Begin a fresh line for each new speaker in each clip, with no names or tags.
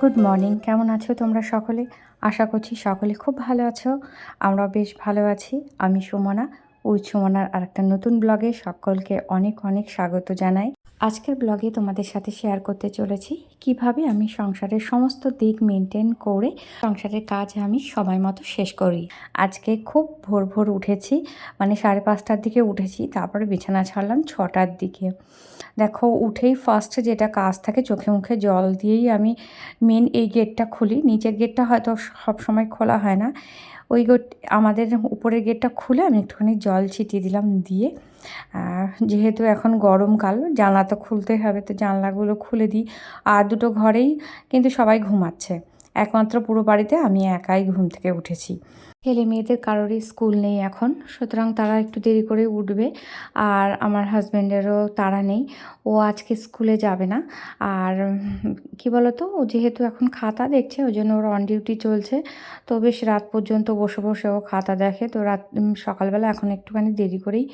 Good morning কেমন আছো তোমরা সকলে? আশা করছি সকলে খুব ভালো আছো। আমরা বেশ ভালো আছি। আমি সুমনা। ওই সুমনার আরেকটা নতুন ব্লগে সকলকে অনেক অনেক স্বাগত জানাই। আজকের ব্লগে তোমাদের সাথে শেয়ার করতে চলেছি কীভাবে আমি সংসারের সমস্ত দিক মেনটেন করে সংসারের কাজ আমি সময় মতো শেষ করি। আজকে খুব ভোর ভোর উঠেছি মানে সাড়ে পাঁচটার দিকে উঠেছি, তারপরে বিছানা ছাড়লাম ছটার দিকে। দেখো, উঠেই ফার্স্ট যেটা কাজ থাকে চোখে মুখে জল দিয়েই আমি মেন এই গেটটা খুলি। নিচের গেটটা হয়তো সব সময় খোলা হয় না। ওই গেট আমাদের উপরের গেটটা খুলে আমি একটুখানি জল ছিটিয়ে দিলাম দিয়ে যেহেতু এখন গরমকাল, জানলা তো খুলতে হবে, তো জানলাগুলো খুলে দিই। আর দুটো ঘরেই কিন্তু সবাই ঘুমাচ্ছে। একমাত্র পুরো বাড়িতে আমি একাই ঘুম থেকে উঠেছি। ছেলে মেয়েদের কারোরই স্কুল নেই এখন। সুতরাং তারা একটু দেরি করে উঠবে আর আমার হাজব্যান্ডেরও তারা নেই। ও আজকে স্কুলে যাবে না। আর কি বলতো, ও যেহেতু এখন খাতা দেখছে, ওই জন্য ওর অন ডিউটি চলছে। তো বেশ রাত পর্যন্ত বসে বসে ও খাতা দেখে। তো রাত সকালবেলা এখন একটুখানি দেরি করেই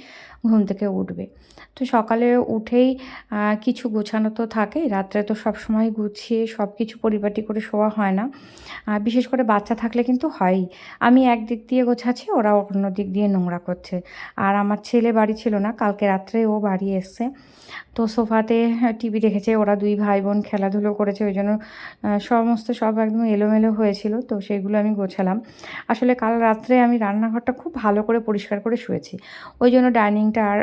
ঘুম থেকে উঠবে। তো সকালে উঠেই কিছু গোছানো তো থাকেই রাত্রে তো সব সময় গুছিয়ে সব কিছু পরিপাটি করে শোয়া হয় না। বিশেষ করে বাচ্চা থাকলে কিন্তু হয়ই। আমি এক দিক দিয়ে গোছাচ্ছে ওরা অন্য দিক দিয়ে নোংরা করছে। আর আমার ছেলে বাড়ি ছিল না, কালকে রাত্রে ও বাড়ি এসছে। তো সোফাতে টিভি দেখেছে, ওরা দুই ভাই বোন খেলাধুলো করেছে, ওই জন্য সমস্ত সব একদম এলোমেলো হয়েছিল। তো সেগুলো আমি গোছালাম। আসলে কাল রাত্রে আমি রান্নাঘরটা খুব ভালো করে পরিষ্কার করে শুয়েছি। ওই জন্য ডাইনিংটা আর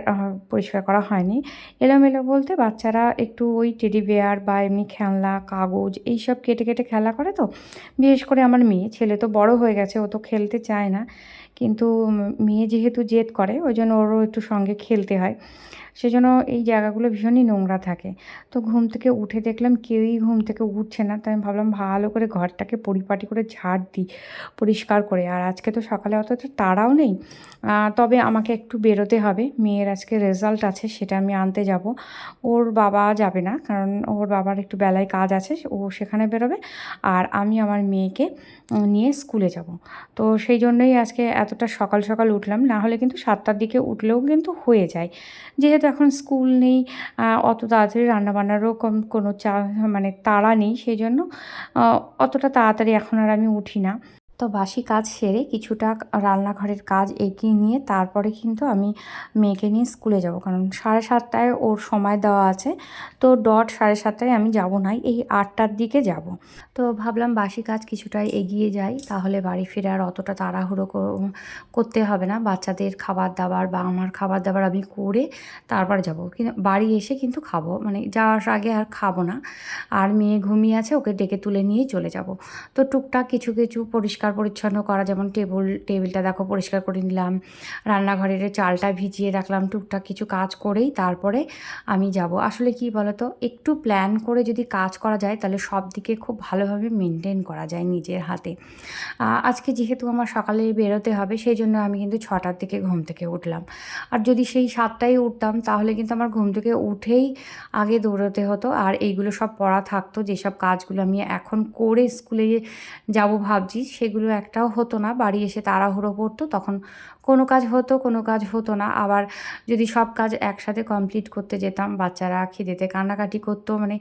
পরিষ্কার করা হয়নি। এলোমেলো বলতে বাচ্চারা একটু ওই টেডি বেয়ার বা এমনি খেলনা, কাগজ, এইসব কেটে কেটে খেলা করে তো। বিশেষ করে আমার মেয়ে, ছেলে তো বড় হয়ে গেছে, ও তো খেলতে চায় না। কিন্তু মেয়ে যেহেতু জেদ করে ওই জন্য ওরও একটু সঙ্গে খেলতে হয়। সেজন্য এই জায়গাগুলো ভীষণই নোংরা থাকে। তো ঘুম থেকে উঠে দেখলাম কেউই ঘুম থেকে উঠছে না, তাই আমি ভাবলাম ভালো করে ঘরটাকে পরিপাটি করে ঝাড় দিই, পরিষ্কার করে। আর আজকে তো সকালে অতটা তাড়াও নেই। তবে আমাকে একটু বেরোতে হবে। মেয়ের আজকে রেজাল্ট আছে, সেটা আমি আনতে যাব। ওর বাবা যাবে না, কারণ ওর বাবার একটু বেলায় কাজ আছে, ও সেখানে বেরোবে। আর আমি আমার মেয়েকে নিয়ে স্কুলে যাব। তো সেই জন্যই আজকে এতটা সকাল সকাল উঠলাম। না হলে কিন্তু সাতটার দিকে উঠলেও কিন্তু হয়ে যায়। যেহেতু এখন স্কুল নেই অত তাড়াতাড়ি রান্নাবান্নারও কম কোনো চা মানে তাড়া নেই, সেই জন্য অতটা তাড়াতাড়ি এখন আর আমি উঠি না। তো বাসি কাজ সেরে কিছুটা রান্নাঘরের কাজ এগিয়ে নিয়ে তারপরে কিন্তু আমি মেয়েকে নিয়ে স্কুলে যাব। কারণ সাড়ে সাতটায় ওর সময় দেওয়া আছে। তো ডট সাড়ে সাতটায় আমি যাব না, এই আটটার দিকে যাব। তো ভাবলাম বাসি কাজ কিছুটা এগিয়ে যাই, তাহলে বাড়ি ফিরে আর অতটা তাড়াহুড়ো কর- করতে হবে না। বাচ্চাদের খাবার দাবার বা আমার খাবার দাবার আমি করে তারপর যাব। কিন্তু বাড়ি এসে কিন্তু খাব। মানে যাওয়ার আগে আর খাব না। আর মেয়ে ঘুমিয়ে আছে, ওকে ডেকে তুলে নিয়েই চলে যাব। তো টুকটাক কিছু কিছু পরিষ্কার পরিচ্ছন্ন করা, যেমন টেবিল, টেবিলটা দেখো পরিষ্কার করে নিলাম, রান্নাঘরের চালটা ভিজিয়ে রাখলাম, টুকটাক কিছু কাজ করেই তারপরে আমি যাব। আসলে কি বলতো, একটু প্ল্যান করে যদি কাজ করা যায়, তাহলে সব দিকে খুব ভালোভাবে মেনটেন করা যায় নিজের হাতে। আজকে যেহেতু আমার সকালে বেরোতে হবে সেই জন্য আমি কিন্তু ছটার দিকে ঘুম থেকে উঠলাম। আর যদি সেই সাতটায় উঠতাম, তাহলে কিন্তু আমার ঘুম থেকে উঠেই আগে দৌড়োতে হতো। আর এইগুলো সব পড়া থাকতো, যেসব কাজগুলো আমি এখন করে স্কুলে যাব ভাবছি, সেগুলো একটাও হতো না, বাড়ি এসে তাড়াহুড়ো পড়তো তখন কোনো কাজ হতো, কোনো কাজ হতো না। আবার যদি সব কাজ একসাথে কমপ্লিট করতে যেতাম, বাচ্চারা খিদেতে কান্নাকাটি করতো মানে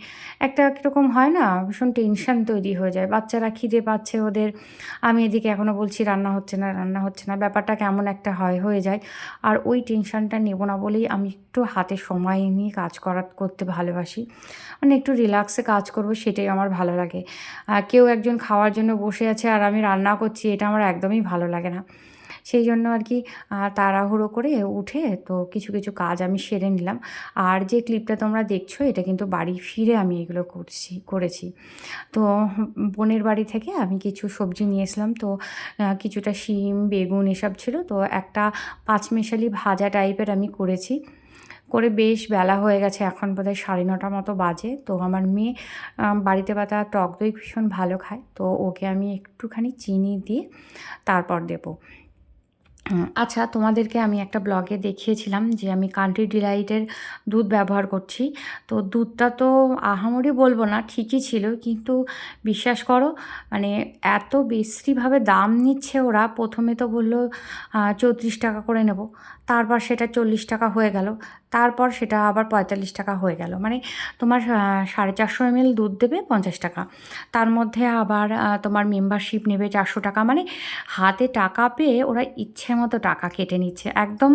একটা কীরকম হয় না, ভীষণ টেনশন তৈরি হয়ে যায়। বাচ্চারা খিদে পাচ্ছে ওদের, আমি এদিকে এখনও বলছি রান্না হচ্ছে না, রান্না হচ্ছে না, ব্যাপারটা কেমন একটা হয়, হয়ে যায়। আর ওই টেনশনটা নেব না বলেই আমি একটু হাতে সময় নিয়ে কাজ করা করতে ভালোবাসি। মানে একটু রিল্যাক্সে কাজ করব, সেটাই আমার ভালো লাগে। কেউ একজন খাওয়ার জন্য বসে আছে, আর আমি রান্না করছি, এটা আমার একদমই ভালো লাগে না। সেই জন্য আর কি তাড়াহুড়ো করে উঠে তো কিছু কিছু কাজ আমি সেরে নিলাম। আর যে ক্লিপটা তোমরা দেখছ, এটা কিন্তু বাড়ি ফিরে আমি এগুলো করছি, করেছি। তো বোনের বাড়ি থেকে আমি কিছু সবজি নিয়ে এসলাম তো কিছুটা শিম, বেগুন এসব ছিল। তো একটা পাঁচমেশালি ভাজা টাইপের আমি করেছি। করে বেশ বেলা হয়ে গেছে, এখন বোধহয় সাড়ে নটা মতো বাজে। তো আমার মেয়ে বাড়িতে পাতা টক দই ভীষণ ভালো খায়, তো ওকে আমি একটুখানি চিনি দিয়ে তারপর দেবো। আচ্ছা তোমাদেরকে আমি একটা ব্লগে দেখিয়েছিলাম যে আমি কান্ট্রি ডিলাইটের দুধ ব্যবহার করছি। তো দুধটা তো আহামরি বলব না, ঠিকই ছিল, কিন্তু বিশ্বাস করো মানে এত বেশিভাবে দাম নিচ্ছে ওরা, প্রথমে তো বলল চৌত্রিশ টাকা করে নেব। তারপর সেটা চল্লিশ টাকা হয়ে গেল। তারপর সেটা আবার পঁয়তাল্লিশ টাকা হয়ে গেল। মানে তোমার সাড়ে চারশো এমএল দুধ দেবে পঞ্চাশ টাকা। তার মধ্যে আবার তোমার মেম্বারশিপ নেবে চারশো টাকা। মানে হাতে টাকা পেয়ে ওরা ইচ্ছে মতো টাকা কেটে নিচ্ছে। একদম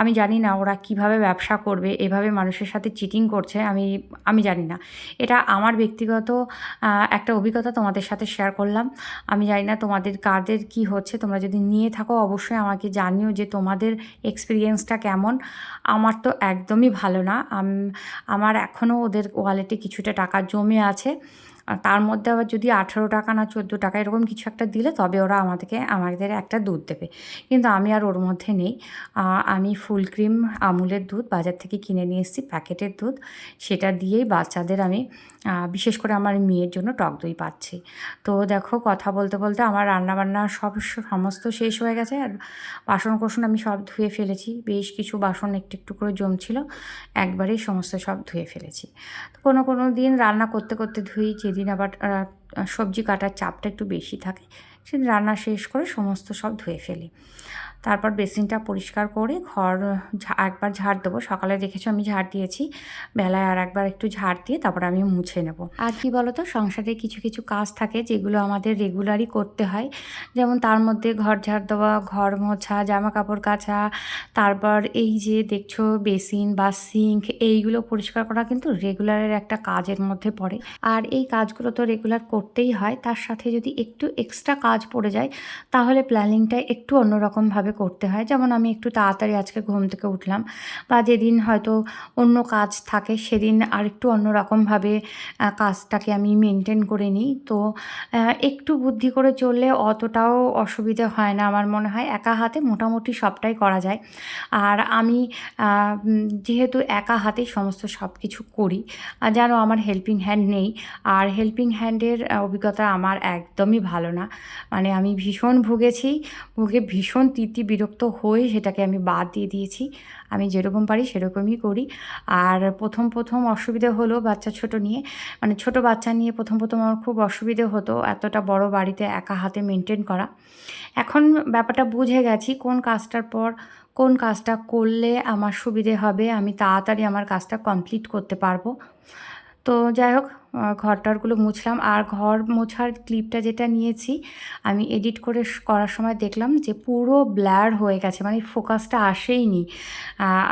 আমি জানি না ওরা কীভাবে ব্যবসা করবে, এভাবে মানুষের সাথে চিটিং করছে, আমি আমি জানি না। এটা আমার ব্যক্তিগত একটা অভিজ্ঞতা তোমাদের সাথে শেয়ার করলাম। আমি জানি না তোমাদের, কাদের কি হচ্ছে। তোমরা যদি নিয়ে থাকো, অবশ্যই আমাকে জানিও যে তোমাদের এক্সপিরিয়েন্সটা কেমন? আমার তো একদমই ভালো না। আমার এখনও ওদের ওয়ালেটে কিছুটা টাকা জমে আছে। আর তার মধ্যে আবার যদি আঠেরো টাকা না চোদ্দ টাকা এরকম কিছু একটা দিলে তবে ওরা আমাদেরকে, আমাদের একটা দুধ দেবে। কিন্তু আমি আর ওর মধ্যে নেই। আমি ফুল ক্রিম, আমুলের দুধ, বাজার থেকে কিনে নিয়ে এসেছি, প্যাকেটের দুধ। সেটা দিয়েই বাচ্চাদের আমি বিশেষ করে আমার মেয়ের জন্য টক দই পাচ্ছি। তো দেখো, কথা বলতে বলতে আমার রান্নাবান্না সব সমস্ত শেষ হয়ে গেছে। আর বাসন কোসন আমি সব ধুয়ে ফেলেছি। বেশ কিছু বাসন একটু একটু করে জমছিল। একবারেই সমস্ত সব ধুয়ে ফেলেছি। তো কোনো কোনো দিন রান্না করতে করতে ধুই যেদিন আবার সবজি কাটার চাপটা একটু বেশি থাকে। সেদিন রান্না শেষ করে সমস্ত সব ধুয়ে ফেলি। তারপর বেসিনটা পরিষ্কার করে ঘর একবার ঝাড় দেবো। সকালে দেখেছ আমি ঝাড় দিয়েছি। বেলায় আর একবার একটু ঝাড় দিয়ে তারপর আমি মুছে নেব। আর কি বলতো, সংসারে কিছু কিছু কাজ থাকে যেগুলো আমাদের রেগুলারই করতে হয়। যেমন তার মধ্যে ঘর ঝাড় দেওয়া, ঘর মোছা জামা কাপড় কাচা, তারপর এই যে দেখছ বেসিন বা সিঙ্ক, এইগুলো পরিষ্কার করা কিন্তু রেগুলারের একটা কাজের মধ্যে পড়ে। আর এই কাজগুলো তো রেগুলার করতেই হয়। তার সাথে যদি একটু এক্সট্রা কাজ পড়ে যায়, তাহলে প্ল্যানিংটা একটু অন্যরকমভাবে করতে হয়। যেমন আমি একটু তাড়াতাড়ি আজকে ঘুম থেকে উঠলাম বা যেদিন হয়তো অন্য কাজ থাকে সেদিন আর একটু অন্যরকমভাবে কাজটাকে আমি মেনটেন করে নিই। তো একটু বুদ্ধি করে চললে অতটাও অসুবিধে হয় না আমার মনে হয়। একা হাতে মোটামুটি সবটাই করা যায়। আর আমি যেহেতু একা হাতেই সমস্ত সব কিছু করি যেন আমার হেল্পিং হ্যান্ড নেই। আর হেল্পিং হ্যান্ডের অভিজ্ঞতা আমার একদমই ভালো না। মানে আমি ভীষণ ভুগেছি, ভুগে ভীষণ তিতি বিরক্ত হয়ে সেটাকে আমি বাদ দিয়ে দিয়েছি। আমি যেরকম পারি সেরকমই করি। আর প্রথম প্রথম অসুবিধে হলো বাচ্চা ছোট নিয়ে। মানে ছোট বাচ্চা নিয়ে প্রথম প্রথম আমার খুব অসুবিধে হতো এতটা বড় বাড়িতে একা হাতে মেনটেন করা। এখন ব্যাপারটা বুঝে গেছি কোন কাজটার পর কোন কাজটা করলে আমার সুবিধে হবে, আমি তাড়াতাড়ি আমার কাজটা কমপ্লিট করতে পারব। তো যাই হোক ঘর টরগুলো মুছলাম। আর ঘর মোছার ক্লিপটা যেটা নিয়েছি, আমি এডিট করে করার সময় দেখলাম যে পুরো ব্লার হয়ে গেছে মানে ফোকাসটা আসেইনি।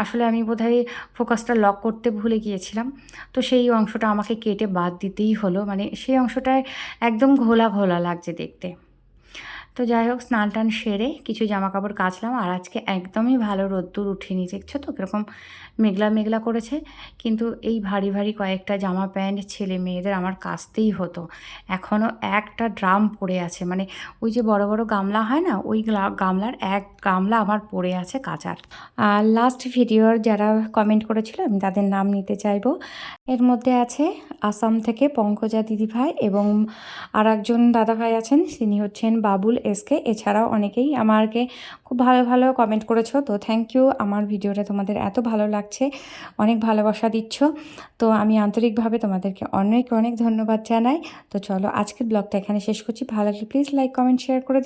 আসলে আমি বোধহয় ফোকাসটা লক করতে ভুলে গিয়েছিলাম। তো সেই অংশটা আমাকে কেটে বাদ দিতেই হলো। মানে সেই অংশটায় একদম ঘোলা ঘোলা লাগছে দেখতে। তো যাই হোক, স্নান টান সেরে কিছু জামা কাপড় কাচলাম আর আজকে একদমই ভালো রোদ্দুর উঠিনি, দেখছ তো কীরকম মেঘলা মেঘলা করেছে। কিন্তু এই ভারী ভারী কয়েকটা জামা প্যান্ট ছেলে মেয়েদের আমার কাচতেই হতো। এখনও একটা ড্রাম পড়ে আছে মানে ওই যে বড় বড় গামলা হয় না, ওই গামলার এক গামলা আমার পড়ে আছে কাচার। আর লাস্ট ভিডিওর যারা কমেন্ট করেছিল, আমি তাদের নাম নিতে চাইব। এর মধ্যে আছে আসাম থেকে পঙ্কজা দিদিভাই এবং আর একজন দাদাভাই আছেন, তিনি হচ্ছেন বাবুল এসকে এছাড়াও অনেকেই আমাকে খুব ভালো ভালো কমেন্ট করেছ। তো থ্যাংক ইউ আমার ভিডিওটা তোমাদের এত ভালো লাগছে, অনেক ভালোবাসা দিচ্ছ। তো আমি আন্তরিকভাবে তোমাদেরকে অনেক অনেক ধন্যবাদ জানাই। তো চলো আজকের ব্লগটা এখানে শেষ করছি। ভালো লাগলে প্লিজ লাইক কমেন্ট শেয়ার করে